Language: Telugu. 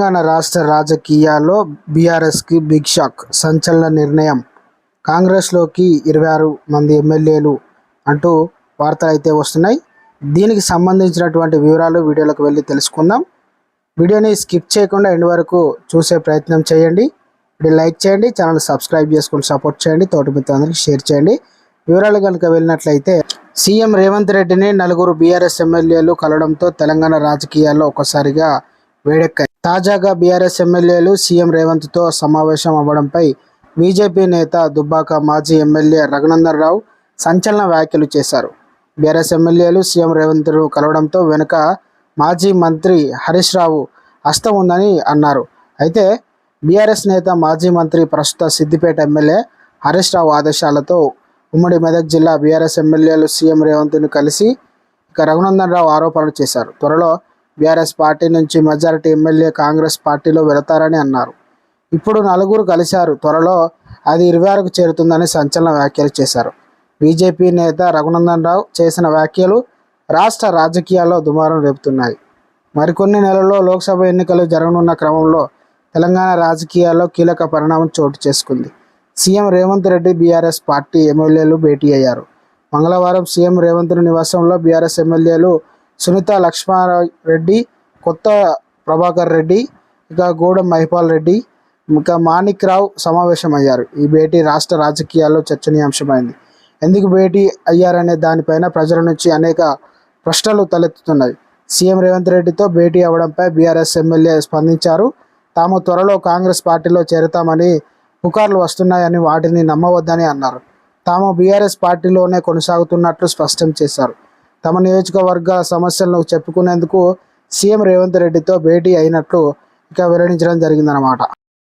తెలంగాణ రాష్ట్ర రాజకీయాల్లో బీఆర్ఎస్కి బిగ్ షాక్ సంచలన నిర్ణయం. కాంగ్రెస్లోకి ఇరవై ఆరు మంది ఎమ్మెల్యేలు అంటూ వార్తలు అయితే వస్తున్నాయి. దీనికి సంబంధించినటువంటి వివరాలు వీడియోలోకి వెళ్ళి తెలుసుకుందాం. వీడియోని స్కిప్ చేయకుండా ఎండ్ వరకు చూసే ప్రయత్నం చేయండి. వీడియో లైక్ చేయండి ఛానల్ సబ్స్క్రైబ్ చేసుకుని సపోర్ట్ చేయండి తోటి మిత్రులందరికీ షేర్ చేయండి. వివరాలు కనుక వెళ్ళినట్లయితే సీఎం రేవంత్ రెడ్డిని నలుగురు బీఆర్ఎస్ ఎమ్మెల్యేలు కలవడంతో తెలంగాణ రాజకీయాల్లో ఒక్కసారిగా వేడెక్కాయి. తాజాగా బీఆర్ఎస్ ఎమ్మెల్యేలు సీఎం రేవంత్తో సమావేశం అవ్వడంపై బీజేపీ నేత దుబ్బాక మాజీ ఎమ్మెల్యే రఘునందన్ రావు సంచలన వ్యాఖ్యలు చేశారు. బీఆర్ఎస్ ఎమ్మెల్యేలు సీఎం రేవంత్ను కలవడంతో వెనుక మాజీ మంత్రి హరీష్ రావు హస్తం ఉందని అన్నారు. అయితే బీఆర్ఎస్ నేత మాజీ మంత్రి ప్రస్తుత సిద్దిపేట ఎమ్మెల్యే హరీష్ రావు ఆదేశాలతో ఉమ్మడి మెదక్ జిల్లా బీఆర్ఎస్ ఎమ్మెల్యేలు సీఎం రేవంత్ను కలిసి ఇక రఘునందన్ రావు ఆరోపణలు చేశారు. త్వరలో బీఆర్ఎస్ పార్టీ నుంచి మెజారిటీ ఎమ్మెల్యే కాంగ్రెస్ పార్టీలో వెళతారని అన్నారు. ఇప్పుడు నలుగురు కలిశారు. త్వరలో అది ఇరవై ఆరుకు చేరుతుందని సంచలన వ్యాఖ్యలు చేశారు. బీజేపీ నేత రఘునందన్ రావు చేసిన వ్యాఖ్యలు రాష్ట్ర రాజకీయాల్లో దుమారం రేపుతున్నాయి. మరికొన్ని నెలల్లో లోక్సభ ఎన్నికలు జరగనున్న క్రమంలో తెలంగాణ రాజకీయాల్లో కీలక పరిణామం చోటు చేసుకుంది. CM Revanth Reddy BRS party ఎమ్మెల్యేలు భేటీ అయ్యారు. మంగళవారం సీఎం రేవంత్ నివాసంలో బీఆర్ఎస్ ఎమ్మెల్యేలు సునీత లక్ష్మారెడ్డి కొత్త ప్రభాకర్ రెడ్డి ఇక గూడెం మహిపాల్ రెడ్డి ఇంకా మాణిక్ రావు సమావేశమయ్యారు. ఈ భేటీ రాష్ట్ర రాజకీయాల్లో చర్చనీయాంశమైంది. ఎందుకు భేటీ అయ్యారనే దానిపైన ప్రజల నుంచి అనేక ప్రశ్నలు తలెత్తుతున్నాయి. సీఎం రేవంత్ రెడ్డితో భేటీ అవ్వడంపై బీఆర్ఎస్ ఎమ్మెల్యే స్పందించారు. తాము త్వరలో కాంగ్రెస్ పార్టీలో చేరతామని పుకార్లు వస్తున్నాయని వాటిని నమ్మవద్దని అన్నారు. తాము బీఆర్ఎస్ పార్టీలోనే కొనసాగుతున్నట్లు స్పష్టం చేశారు. తమ నియోజకవర్గ సమస్యలను చెప్పుకునేందుకు సీఎం రేవంత్ రెడ్డితో భేటీ అయినట్లు ఇక వెల్లడించడం జరిగిందనమాట